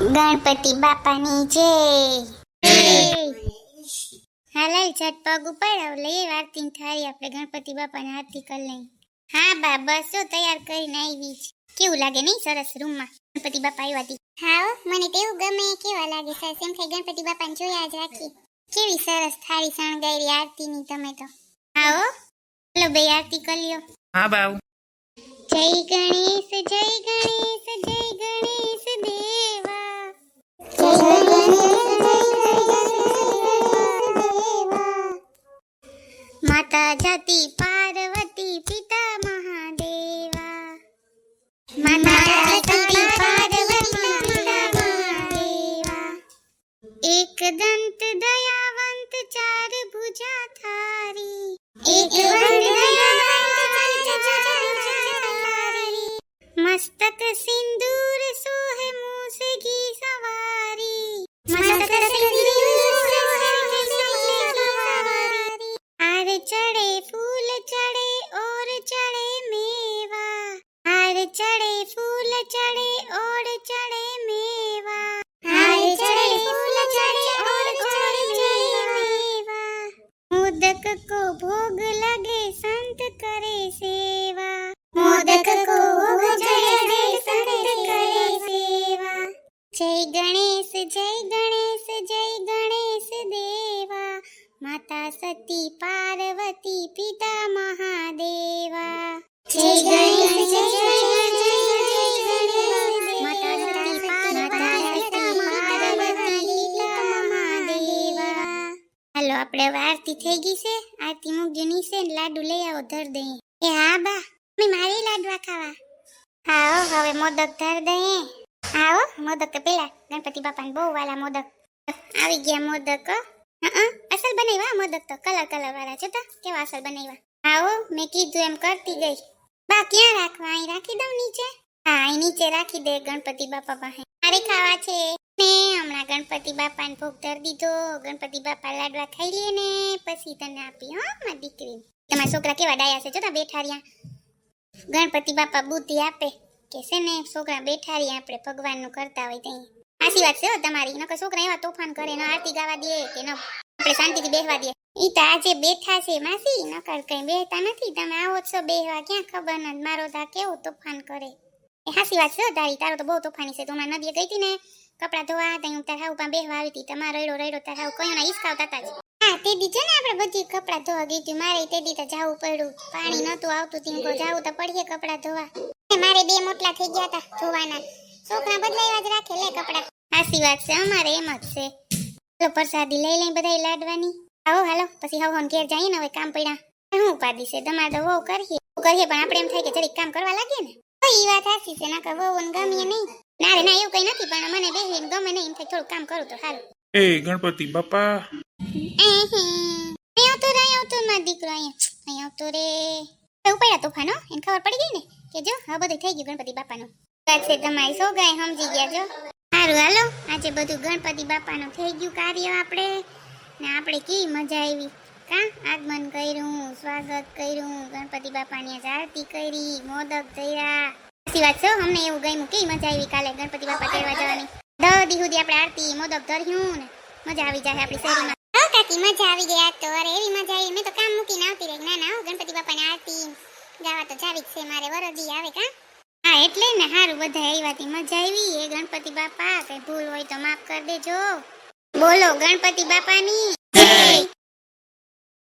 ગણપતિ બાપાની જય. હાલાલ છત પગ ઉપાડ લઈએ આરતી થાળી. આપણે ગણપતિ બાપાને આરતી કરી લઈ હા બા બસ જો તૈયાર કરીને આવી છે? કેવું લાગે નહીં? સરસ રૂમમાં. ગણપતિ બાપા આવ્યા હતી હા મને તેવું ગમે. કેવા લાગે? સરસ. એમ થાય ગણપતિ બાપાને જોયા જ રાખી કેવી સરસ થાળી શણગારી આરતીની તમે તો. આવો ચલો ભાઈ આરતી કરી લ્યો. હા બાવ. જય ગણેશ જય ગણેશ જય ગણેશ. એક દંત દયાવંત ચાર ભુજા થારી એક દયાવંત જય ગણેશ જય ગણેશ જય ગણેશ દેવા. માતા સતી, પાર્વતી, પિતા મહાદેવા. જય ગણેશ હાલો, આપણે હવે આરતી થઈ ગઈ છે. આરતી મૂકજો નીચે લાડુ લઈ આવો, ધર દઈએ. એ હા બા મેં મારે લાડવા ખાવા. હા, હવે મોદક ધર દઈએ. હો, મોદક પેલા ગણપતિ બાપાને બહુ વાલા મોદક. આવી ગયા મોદક. અસલ બનાવ્યા મોદક તો? કલર કલર વાળા છે તો? કેવા અસલ બનાવ્યા? આવો મેં કીધું એમ કરતી ગઈ. બા ક્યાં રાખવા? અહીં રાખી દઉં નીચે? હા અહીં નીચે રાખી દે ગણપતિ બાપા પાસે. મારે ખાવા છે. મેં હમણાં ગણપતિ બાપાને ભોગ ધરી દીધો. ગણપતિ બાપા લાડવા ખાઈ લે ને પછી તને આપી હો મારી દીકરી તમારા છોકરા કેવા ડાયા છે? જો તા બેઠા રહ્યા. ગણપતિ બાપા બુદ્ધિ આપે. કે ને, છોકરા બેઠા રહ્યા આપણે ભગવાનનું કરતા હોય ત્યાં આશી વાત છે તમારી. નકર છોકરા એવા તોફાન કરે, ન આરતી ગાવા દે કે ન આપણે શાંતિથી બેહવા દે. ઈ તો આજે બેઠા છે માસી, નકર કઈ બેહતા નથી. તમે આવો છો બેહવા, ક્યાં ખબર ન મારો તા કેવું તોફાન કરે. એ હાસી વાત છે તારી. તારો તો બહુ તોફાની છે. તું નદીએ ગઈ હતી ને, કપડા ધોવા ત્યાં હું તારા ઉપર બેહવા આવી હતી તમારો રેડો રેડો તારા હાવ કયો ના હિસકાવતા હતા જ. હા તે દી છે ને આપણે બધી કપડા ધોવા ગઈ હતી મારે તે દી તો જવું પડ્યું. પાણી નતું આવતું કો જાવું તો પડીએ કપડા ધોવા. મારે બે મોટલા થઈ ગયા હતા જોવાના. છોકરા બદલાવ્યા જ રાખે લે કપડા. હાસી વાત છે અમારે એમ જ છે. ચાલો પ્રસાદી લઈ લઈ બધાય લાડવાની. આવો હાલો પછી હવ ઘેર જઈએ ને હવે કામ પડ્યા. હું ઉપાધિ છે? તમારે તો વહુ કરીએ. કરીએ પણ આપણે એમ થાય કે જરીક કામ કરવા લાગીએ ને. તો ઈ વાત સાચી છે નકર વહુ ને ગમીએ નહીં. ના રે ના એવું કઈ નથી પણ મને બેહીને ગમે નહીં એમ થાય થોડું કામ કરું તો સારું. એ ગણપતિ બાપા. અહીં આવતો રે આવતો મારો દીકરો અહીંયા. અહીં આવતો રે. ઉપાડ્યા તોફાનો? એને ખબર પડી ગઈ ને? કે જો હવે બધું થઈ ગયું ગણપતિ બાપાનું. છે તમારી. સો ગાય સમજી ગયા જો સારું હાલો. આજે બધું ગણપતિ બાપાનું થઈ ગયું કાર્ય આપણે. ને આપણે કેવી મજા આવી. કા? આગમન કર્યું સ્વાગત કર્યું ગણપતિ બાપાની આજે આરતી કરી મોદક જયા સાચી વાત છે હો, અમને એવું ગયું કેવી મજા આવી કાલે ગણપતિ બાપા કરવા જવાની. દસ સુધી આપણે આરતી મોદક ધર્યું ને મજા આવી જાય આપણી શેરીમાં. કાકી મજા આવી આજ તો અરે એવી મજા આવી. મેં તો કામ મૂકીને આવતી રહી ના ના હો, ગણપતિ બાપાની આરતી ગાવા તો જાવી છે, મારે વરદી આવે કા? હા, એટલે ને હારું, બધા આવ્યાથી મજા આવી. એ ગણપતિ બાપા, કઈ ભૂલ હોય તો માફ કરી દેજો. બોલો, ગણપતિ બાપાની.